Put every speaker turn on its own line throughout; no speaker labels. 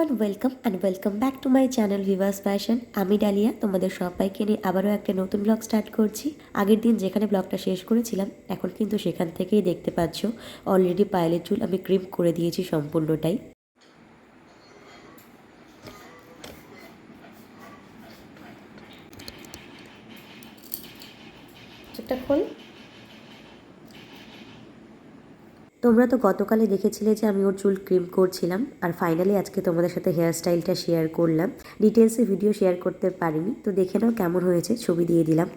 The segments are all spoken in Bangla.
Everyone welcome and welcome back to my channel Vivas fashion আমি ডালিয়া, তোমাদের সবাইকে নিয়ে আবারও একটা নতুন ব্লগ স্টার্ট করছি। আগের দিন যেখানে ব্লগটা শেষ করেছিলাম, এখন কিন্তু সেখান থেকেই দেখতে পাচ্ছ অলরেডি পায়েলের চুল আমি ক্রিম করে দিয়েছি সম্পূর্ণটাই। চোখটা খোল। তোমরা তো গতকালে দেখেছিলে যে আমি ওর চুল ক্রিম করছিলাম আর ফাইনালি আজকে তোমাদের সাথে হেয়ার স্টাইলটা শেয়ার করলাম ডিটেলসে ভিডিও শেয়ার করতে পারিনি, তো দেখে নাও কেমন হয়েছে, ছবি দিয়ে দিলাম।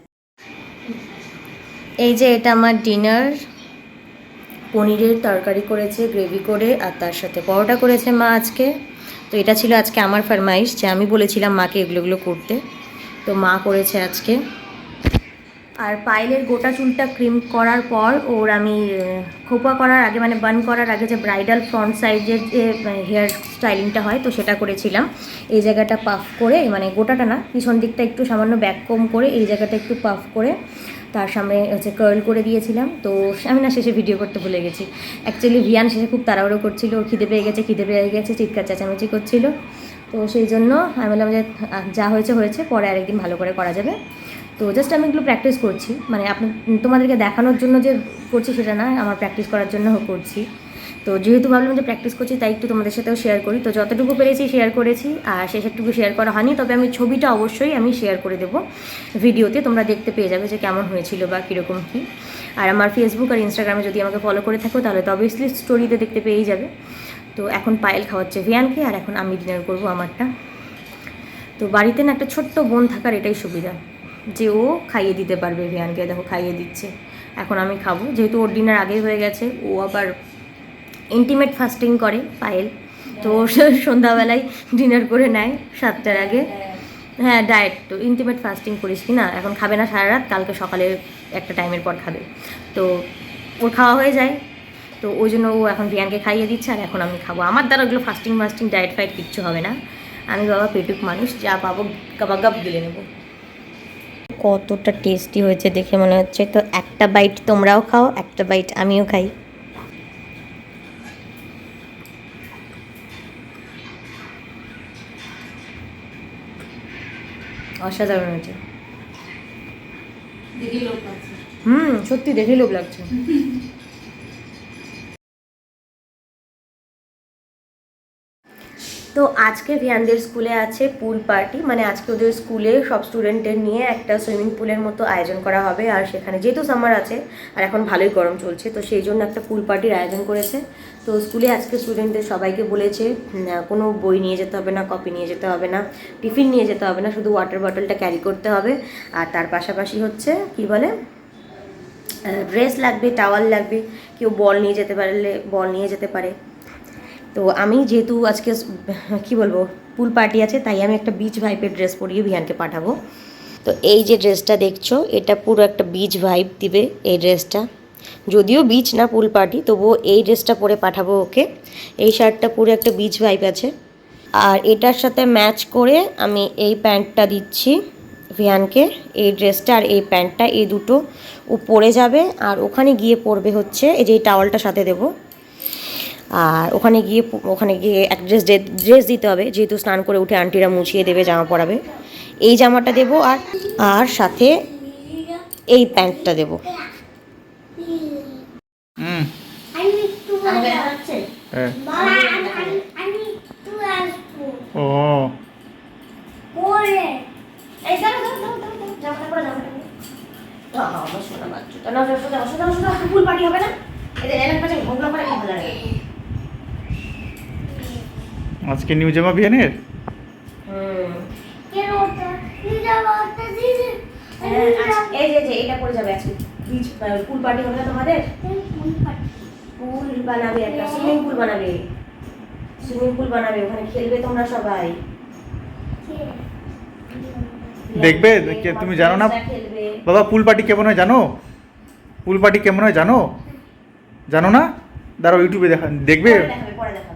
এই যে এটা আমার ডিনার পনিরের তরকারি করেছে গ্রেভি করে, আর তার সাথে পরোটা করেছে মা আজকে। তো এটা ছিল আজকে আমার ফরমাইশ, যে আমি বলেছিলাম মাকে এগুলো এগুলো করতে। তো মা করেছে আজকে। আর পায়েলের গোটা চুলটা ক্রিম করার পর ওর আমি খোপা করার আগে মানে বান করার আগে যে ব্রাইডাল ফ্রন্ট সাইডের যে হেয়ার স্টাইলিংটা হয়, তো সেটা করেছিলাম। এই জায়গাটা পাফ করে মানে গোটাটা না, পিছন দিকটা একটু সামান্য ব্যাক কম করে, এই জায়গাটা একটু পাফ করে, তার সামনে হচ্ছে কার্ল করে দিয়েছিলাম। তো আমি না শেষে ভিডিও করতে ভুলে গেছি। অ্যাকচুয়ালি ভিয়ান শেষে খুব তাড়াহুড়ো করছিল, ওর খিদে পেয়ে গেছে, খিদে পেয়ে গেছে, চিৎকার চেঁচামেচি করছিল। তো সেই জন্য আমি বললাম যে যা হয়েছে হয়েছে, পরে আরেকদিন ভালো করে করা যাবে। তো জাস্ট আমি এগুলো প্র্যাকটিস করছি। মানে আপনি, তোমাদেরকে দেখানোর জন্য যে করছি সেটা না, আমার প্র্যাকটিস করার জন্য করছি। তো যেহেতু ভাবলাম যে প্র্যাকটিস করছি, তাই একটু তোমাদের সাথেও শেয়ার করি। তো যতটুকু পেরেছি শেয়ার করেছি, আর শেষেরটুকু শেয়ার করা হয়নি, তবে আমি ছবিটা অবশ্যই আমি শেয়ার করে দেবো ভিডিওতে তোমরা দেখতে পেয়ে যাবে যে কেমন হয়েছিল বা কীরকম কী। আর আমার ফেসবুক আর ইনস্টাগ্রামে যদি আমাকে ফলো করে থাকো, তাহলে তো অবভিয়াসলি স্টোরিতে দেখতে পেয়েই যাবে। তো এখন পায়েল খাওয়াচ্ছে ভিয়ানকে, আর এখন আমি ডিনার করব আমারটা। তো বাড়িতে না একটা ছোট্ট বোন থাকার এটাই সুবিধা। যে ও খাইয়ে দিতে পারবে ভিয়ানকে দেখো খাইয়ে দিচ্ছে। এখন আমি খাব। যেহেতু ওর ডিনার আগেই হয়ে গেছে ও আবার ইন্টিমেট ফাস্টিং করে পায়েল। তো ও সন্ধ্যাবেলায় ডিনার করে নেয় সাতটার আগে। হ্যাঁ। ডায়েট তো ইন্টিমেট ফাস্টিং করিস কি না? এখন খাবে না সারা রাত কালকে সকালে একটা টাইমের পর খাবে। তো ওর খাওয়া হয়ে যায়। তো ওই জন্য ও এখন রিয়ানকে খাইয়ে দিচ্ছে আর এখন আমি খাব। আমার দ্বারা ওগুলো ফাস্টিং ফাস্টিং ডায়েট ফাইট কিচ্ছু হবে না। আমি বাবা পেটুক মানুষ যা পাবো গাবা গাব গিলে নেব। কতটা টেস্টি হয়েছে দেখে মনে হচ্ছে। তো একটা বাইট তোমরাও খাও একটা বাইট আমিও খাই। অসাধারণ হয়েছে। হুম সত্যি দেখে লোভ লাগছে। আজকে ভিয়ানদের স্কুলে আছে পুল পার্টি মানে আজকে ওদের স্কুলে সব স্টুডেন্টদের নিয়ে একটা সুইমিং পুলের মতো আয়োজন করা হবে। আর সেখানে যেহেতু সামার আছে, আর এখন ভালোই গরম চলছে, তো সেই জন্য একটা পুল পার্টির আয়োজন করেছে। তো স্কুলে আজকে স্টুডেন্টদের সবাইকে বলেছে কোনো বই নিয়ে যেতে হবে না কপি নিয়ে যেতে হবে না, টিফিন নিয়ে যেতে হবে না, শুধু ওয়াটার বটলটা ক্যারি করতে হবে। আর তার পাশাপাশি হচ্ছে, কি বলে ড্রেস লাগবে টাওয়াল লাগবে, কেউ বল নিয়ে যেতে পারলে বল নিয়ে যেতে পারে। তো আমি যেহেতু আজকে কি বলব পুল পার্টি আছে, তাই আমি একটা বিচ ভাইপের ড্রেস পরিয়ে ভিয়ানকে পাঠাবো। তো এই যে ড্রেসটা দেখছ, এটা পুরো একটা বিচ ভাইব দিবে এই ড্রেসটা যদিও বিচ না পুল পার্টি তবুও এই ড্রেসটা পরে পাঠাবো ওকে। এই শার্টটা পুরো একটা বিচ ভাইব আছে। আর এটার সাথে ম্যাচ করে আমি এই প্যান্টটা দিচ্ছি ভিয়ানকে এই ড্রেসটা আর এই প্যান্টটা, এই দুটো ও পরে যাবে। আর ওখানে গিয়ে পরবে হচ্ছে, এই যে এই টাওয়ালটা সাথে দেবো। আর ওখানে গিয়ে ওখানে গিয়ে এক ড্রেস ড্রেস দিতে হবে। যেহেতু স্নান করে উঠে আন্টিরা মুছিয়ে দেবে জামা পরাবে। এই জামাটা দেবো আর আর সাথে এই প্যান্টটা দেবো.
হ্যাঁ।
ফুল পার্টি হবে না? এদের এলাকা করে ভালো লাগে।
আজকে নিউ জামা বিয়ানের
হুম।
Get water. Need a water. Need a
এই যে, যে, এটা পরে যাবে আজকে। পুল পার্টি হবে না তোমাদের পুল বানাবে একটা সুইমিং পুল বানাবে সুইমিং পুল বানাবে ওখানে খেলবে তোমরা সবাই
দেখবে? কে- তুমি জানো না? বাবা পুল পার্টি কেমন হয় জানো পুল পার্টি কেমন হয় জানো জানো না দাঁড়াও ইউটিউবে দেখা দেখবে
পরে দেখাবে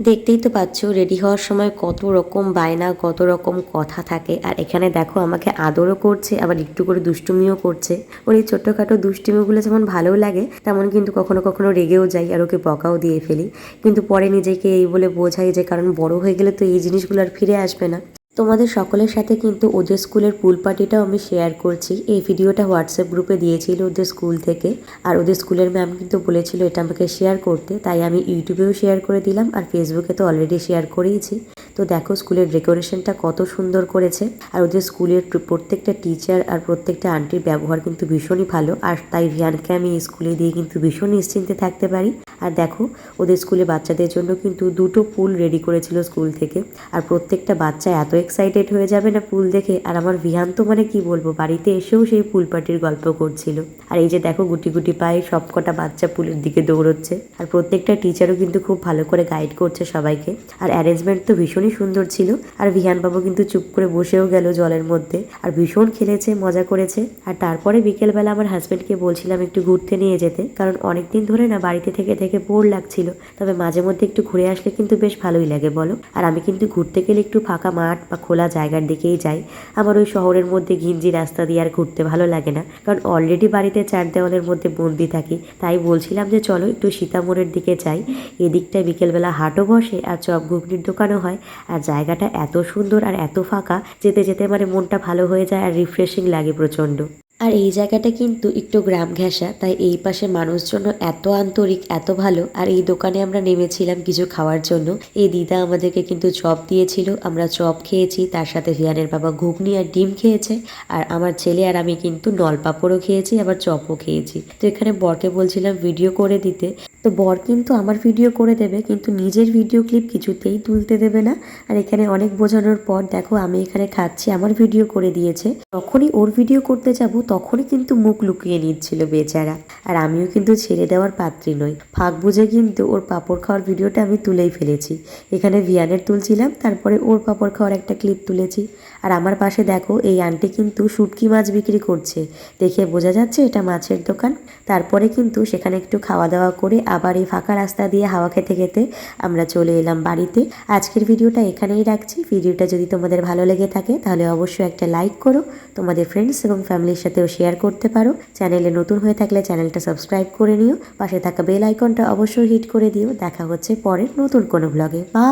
দেখতেই তো পাচ্ছ রেডি হওয়ার সময় কত রকম বায়না, কত রকম কথা থাকে। আর এখানে দেখো, আমাকে আদরও করছে, আবার একটু করে দুষ্টুমিও করছে। ওর এই ছোট্টখাটো দুষ্টুমিগুলো যেমন ভালো লাগে, তেমন কিন্তু কখনো কখনো রেগেও যাই আর ওকে বকাও দিয়ে ফেলি। কিন্তু পরে নিজেকে এই বলে বোঝাই যে, কারণ বড় হয়ে গেলে তো এই জিনিসগুলো আর ফিরে আসবে না। তোমাদের সকলের সাথে কিন্তু ওদের স্কুলের পুল পার্টিটাও আমি শেয়ার করছি। এই ভিডিওটা হোয়াটসঅ্যাপ গ্রুপে দিয়েছিল ওদের স্কুল থেকে। আর ওদের স্কুলের ম্যাম কিন্তু বলেছিল এটা আমাকে শেয়ার করতে। তাই আমি ইউটিউবেও শেয়ার করে দিলাম আর ফেসবুকে তো অলরেডি শেয়ার করেইছি। তো দেখো স্কুলের ডেকোরেশনটা কত সুন্দর করেছে। আর ওদের স্কুলের প্র- প্রত্যেকটা টিচার আর প্রত্যেকটা আন্টির ব্যবহার কিন্তু ভীষণই ভালো। আর তাই রিয়ানকে আমি স্কুলে দিয়ে কিন্তু ভীষণ নিশ্চিন্তে থাকতে পারি। আর দেখো, ওদের স্কুলে বাচ্চাদের জন্য কিন্তু দুটো পুল রেডি করেছিল স্কুল থেকে। আর প্রত্যেকটা বাচ্চা এত এক্সাইটেড হয়ে যাবে না পুল দেখে। আর আমার ভিহান তো মানে কি বলব, বাড়িতে এসেও সেই পুল পার্টির গল্প করছিল। আর এই যে দেখো গুটি গুটি পায়ে সব কটা বাচ্চা পুলের দিকে দৌড়চ্ছে। আর প্রত্যেকটা টিচারও কিন্তু খুব ভালো করে গাইড করছে সবাইকে। আর অ্যারেঞ্জমেন্ট তো ভীষণই সুন্দর ছিল। আর ভিহান বাবু কিন্তু চুপ করে বসেও গেল জলের মধ্যে। আর ভীষণ খেলেছে, মজা করেছে। আর তারপরে বিকেলবেলা আমার হাজব্যান্ডকে বলছিলাম একটু ঘুরতে নিয়ে যেতে। কারণ অনেকদিন ধরে না বাড়িতে থেকে থেকে বোর লাগছিল। তবে মাঝে মধ্যে একটু ঘুরে আসলে কিন্তু বেশ ভালোই লাগে, বলো। আর আমি কিন্তু ঘুরতে গেলে একটু ফাঁকা মাঠ বা খোলা জায়গার দিকেই যাই। আমার ওই শহরের মধ্যে ঘিঞ্জি রাস্তা দিয়ে আর ঘুরতে ভালো লাগে না। কারণ অলরেডি বাড়িতে চার দেওয়ালের মধ্যে বন্দি থাকি। তাই বলছিলাম যে চলো একটু সীতামোড়ের দিকে যাই। এদিকটায় বিকেলবেলা হাটও বসে আর চপ ঘুগনির দোকানও হয়। আর জায়গাটা এত সুন্দর আর এত ফাঁকা, যেতে যেতে মানে মনটা ভালো হয়ে যায় আর রিফ্রেশিং লাগে প্রচণ্ড। আর এই জায়গাটা কিন্তু একটু গ্রাম ঘেঁষা, তাই এই পাশে মানুষজন এত আন্তরিক, এত ভালো, আর এই দোকানে আমরা নেমেছিলাম কিছু খাওয়ার জন্য। এই দিদা আমাদেরকে কিন্তু চপ দিয়েছিল, আমরা চপ খেয়েছি, তার সাথে ভিয়ানের বাবা ঘুগনি আর ডিম খেয়েছে, আর আমার ছেলে আর আমি কিন্তু নলপাপড়ও খেয়েছি, আবার চপও খেয়েছি। তো এখানে বরকে বলছিলাম, ভিডিও করে দিতে। তো বর কিন্তু আমার ভিডিও করে দেবে, কিন্তু নিজের ভিডিও ক্লিপ কিছুতেই তুলতে দেবে না। আর এখানে অনেক বোঝানোর পর দেখো আমি এখানে খাচ্ছি, আমার ভিডিও করে দিয়েছে। যখনই ওর ভিডিও করতে যাব, তখনই কিন্তু মুখ লুকিয়ে নিচ্ছিল বেচারা। আর আমিও কিন্তু ছেড়ে দেওয়ার পাত্রী নই। ফাঁক বুঝে কিন্তু ওর পাপড় খাওয়ার ভিডিওটা আমি তুলেই ফেলেছি। এখানে ভিয়ানের তুলছিলাম, তারপরে ওর পাপড় খাওয়ার একটা ক্লিপ তুলেছি। আর আমার পাশে দেখো, এই আন্টি কিন্তু শুটকি মাছ বিক্রি করছে। দেখে বোঝা যাচ্ছে এটা মাছের দোকান। তারপরে কিন্তু সেখানে একটু খাওয়া দাওয়া করে আবার এই ফাঁকা রাস্তা দিয়ে হাওয়া খেতে খেতে আমরা চলে এলাম বাড়িতে। আজকের ভিডিওটা এখানেই রাখছি। ভিডিওটা যদি তোমাদের ভালো লেগে থাকে, তাহলে অবশ্যই একটা লাইক করো। তোমাদের ফ্রেন্ডস এবং ফ্যামিলির সাথেও শেয়ার করতে পারো। চ্যানেলে নতুন হয়ে থাকলে চ্যানেলটা সাবস্ক্রাইব করে নিও। পাশে থাকা বেল আইকনটা অবশ্যই হিট করে দিও। দেখা হচ্ছে পরের নতুন কোনো ব্লগে বা